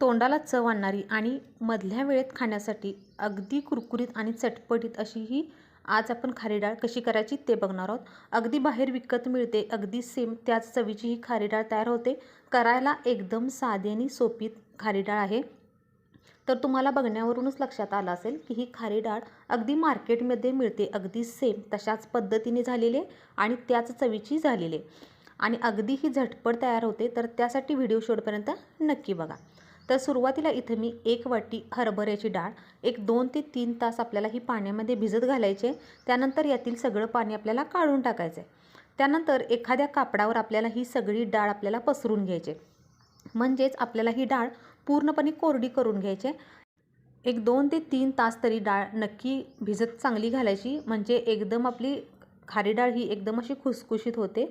तोंडाला चव आणणारी आणि मधल्या वेळेत खाण्यासाठी अगदी कुरकुरीत आणि चटपटीत अशी ही आज आपण खारी डाळ कशी करायची ते बघणार आहोत. अगदी बाहेर विकत मिळते अगदी सेम त्याच चवीची ही खारी डाळ तयार होते. करायला एकदम साधी आणि सोपी खारी डाळ आहे. तर तुम्हाला बघण्यावरूनच लक्षात आलं असेल की ही खारी डाळ अगदी मार्केटमध्ये मिळते अगदी सेम तशाच पद्धतीने झालेली आहे आणि त्याच चवीची झालेली आहे. आणि अगदी ही झटपट तयार होते तर त्यासाठी व्हिडिओ शेवटपर्यंत नक्की बघा. तर सुरुवातीला इथं मी एक वाटी हरभऱ्याची डाळ एक दोन ते तीन तास आपल्याला ही पाण्यामध्ये भिजत घालायचे. त्यानंतर यातील सगळं पाणी आपल्याला काढून टाकायचं. आहे त्यानंतर एखाद्या कापडावर आपल्याला ही सगळी डाळ आपल्याला पसरून घ्यायची. म्हणजेच आपल्याला ही डाळ पूर्णपणे कोरडी करून घ्यायची. एक दोन ते तीन तास तरी डाळ नक्की भिजत चांगली घालायची. म्हणजे एकदम आपली खारी डाळ ही एकदम अशी खुसखुशीत होते.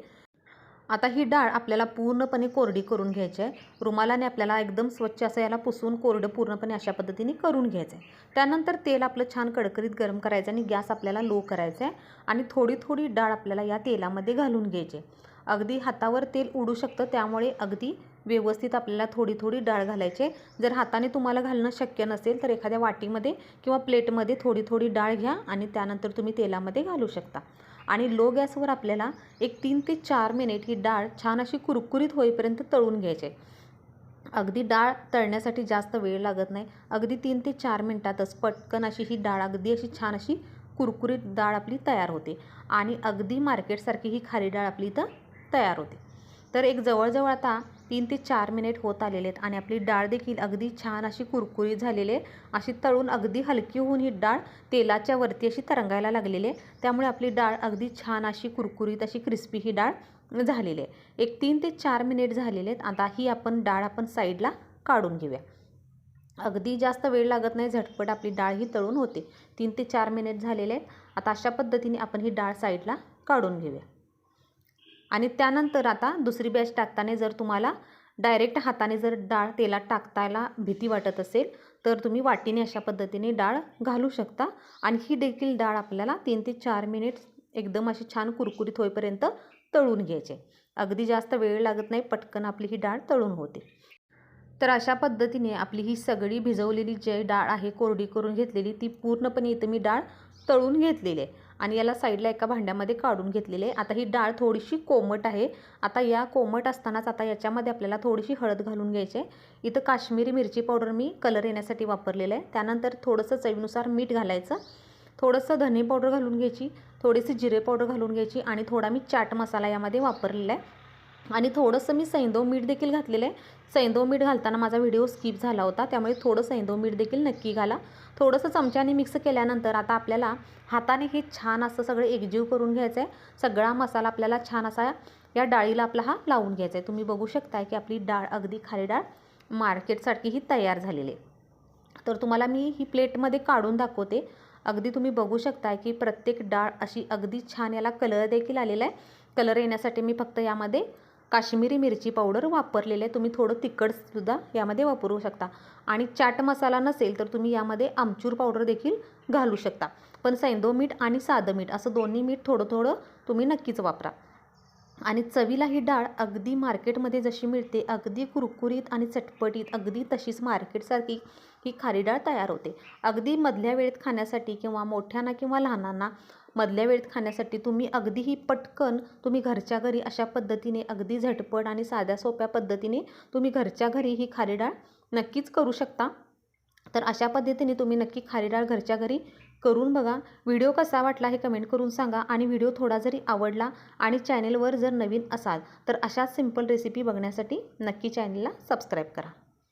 आता ही डाळ आपल्याला पूर्णपणे कोरडी करून घ्यायची आहे. रुमालाने आपल्याला एकदम स्वच्छ असं याला पुसून कोरडं पूर्णपणे अशा पद्धतीने करून घ्यायचं आहे. त्यानंतर तेल आपलं छान कडकडीत गरम करायचं आणि गॅस आपल्याला लो करायचा आहे आणि थोडी थोडी डाळ आपल्याला या तेलामध्ये घालून घ्यायची अगदी हातावर तेल उडू शकतं त्यामुळे अगदी व्यवस्थित आपल्याला थोडी थोडी डाळ घालायची जर हाताने तुम्हाला घालणं शक्य नसेल तर एखाद्या वाटीमध्ये किंवा प्लेटमध्ये थोडी थोडी डाळ घ्या आणि त्यानंतर तुम्ही तेलामध्ये घालू शकता. आणि लो गॅसवर आपल्याला एक तीन ते चार मिनिट ही डाळ छान अशी कुरकुरीत होईपर्यंत तळून घ्यायची. अगदी डाळ तळण्यासाठी जास्त वेळ लागत नाही. अगदी तीन ते चार मिनटातच पटकन अशी ही डाळ अगदी अशी छान अशी कुरकुरीत डाळ आपली तयार होते. आणि अगदी मार्केटसारखी ही खारी डाळ आपली इथं तयार होते. तर एक जवळजवळ आता तीन ते चार मिनिट होत आलेले आहेत. आणि आपली डाळ देखील अगदी छान अशी कुरकुरीत झालेली आहे. अशी तळून अगदी हलकी होऊन ही डाळ तेलाच्या वरती अशी तरंगायला लागलेली आहे. त्यामुळे आपली डाळ अगदी छान अशी कुरकुरीत अशी क्रिस्पी ही डाळ झालेली आहे. एक तीन ते चार मिनिट झालेले आहेत. आता ही आपण डाळ आपण साईडला काढून घेऊया. अगदी जास्त वेळ लागत नाही. झटपट आपली डाळ ही तळून होते. तीन ते चार मिनिट झालेले आहेत. आता अशा पद्धतीने आपण ही डाळ साईडला काढून घेऊया. आणि त्यानंतर आता दुसरी बॅच टाकताना जर तुम्हाला डायरेक्ट हाताने जर डाळ तेलात टाकतायला भीती वाटत असेल तर तुम्ही वाटीने अशा पद्धतीने डाळ घालू शकता. आणि ही देखील डाळ आपल्याला तीन ते चार मिनिट एकदम अशी छान कुरकुरीत होईपर्यंत तळून घ्यायचे. अगदी जास्त वेळ लागत नाही पटकन आपली ही डाळ तळून होते. तर अशा पद्धतीने आपली ही सगळी भिजवलेली जे डाळ आहे कोरडी करून घेतलेली ती पूर्णपणे इथं मी डाळ तळून घेतलेली आहे. आणि याला साईडला एका भांड्यामध्ये काढून घेतलेले. आता ही डाळ थोडीशी कोमट आहे. आता या कोमट असतानाच आता याच्यामध्ये आपल्याला थोडीशी हळद घालून घ्यायची आहे. इथं काश्मीरी मिरची पावडर मी कलर येण्यासाठी वापरलेलं आहे. त्यानंतर थोडंसं चवीनुसार मीठ घालायचं. थोडंसं धने पावडर घालून घ्यायची थोडीशी जिरे पावडर घालून घ्यायची आणि थोडा मी चाट मसाला यामध्ये वापरलेला आहे. आणि थोडंसं मी सैंदव मीठ देखील घातलेलं आहे. सैंदव मीठ घालताना माझा व्हिडिओ स्किप झाला होता त्यामुळे थोडं सैंदव मीठ देखील नक्की घाला. थोडंसं चमच्याने मिक्स केल्यानंतर आता आपल्याला हाताने हे छान असं सगळं एकजीव करून घ्यायचं आहे. सगळा मसाला आपल्याला छान असा या डाळीला आपला हा लावून घ्यायचा आहे. तुम्ही बघू शकता की आपली डाळ अगदी खारी डाळ मार्केटसारखी ही तयार झालेली आहे. तर तुम्हाला मी ही प्लेटमध्ये काढून दाखवते. अगदी तुम्ही बघू शकता की प्रत्येक डाळ अशी अगदी छान याला कलर देखील आलेला आहे. कलर येण्यासाठी मी फक्त यामध्ये काश्मीरी मिरची पावडर वापरलेले तुम्ही थोडं तिखटसुद्धा यामध्ये वापरू शकता. आणि चाट मसाला नसेल तर तुम्ही यामध्ये आमचूर पावडर देखील घालू शकता. पण सैंदो मीठ आणि साधं मीठ असं दोन्ही मीठ थोडं थोडं तुम्ही नक्कीच वापरा. आणि चवीला ही डाळ अगदी मार्केटमध्ये जशी मिळते अगदी कुरकुरीत आणि चटपटीत अगदी तशीच मार्केटसारखी ही खारी डाळ तयार होते. अगदी मधल्या वेळेत खाण्यासाठी किंवा मोठ्यांना किंवा लहानांना मधल्या वेळेत खाण्यासाठी तुम्ही अगदी ही पटकन तुम्ही घरच्या घरी अशा पद्धतीने अगदी झटपट आणि साध्या सोप्या पद्धतीने तुम्ही घरच्या घरी ही खारी डाळ नक्कीच करू शकता. तर अशा पद्धतीने तुम्ही नक्की खारी डाळ घरच्या घरी करून बघा. व्हिडिओ कसा वाटला हे कमेंट करून सांगा आणि व्हिडिओ थोडा जरी आवडला आणि चॅनेलवर जर नवीन असाल तर अशाच सिंपल रेसिपी बघण्यासाठी नक्की चॅनेलला सबस्क्राईब करा.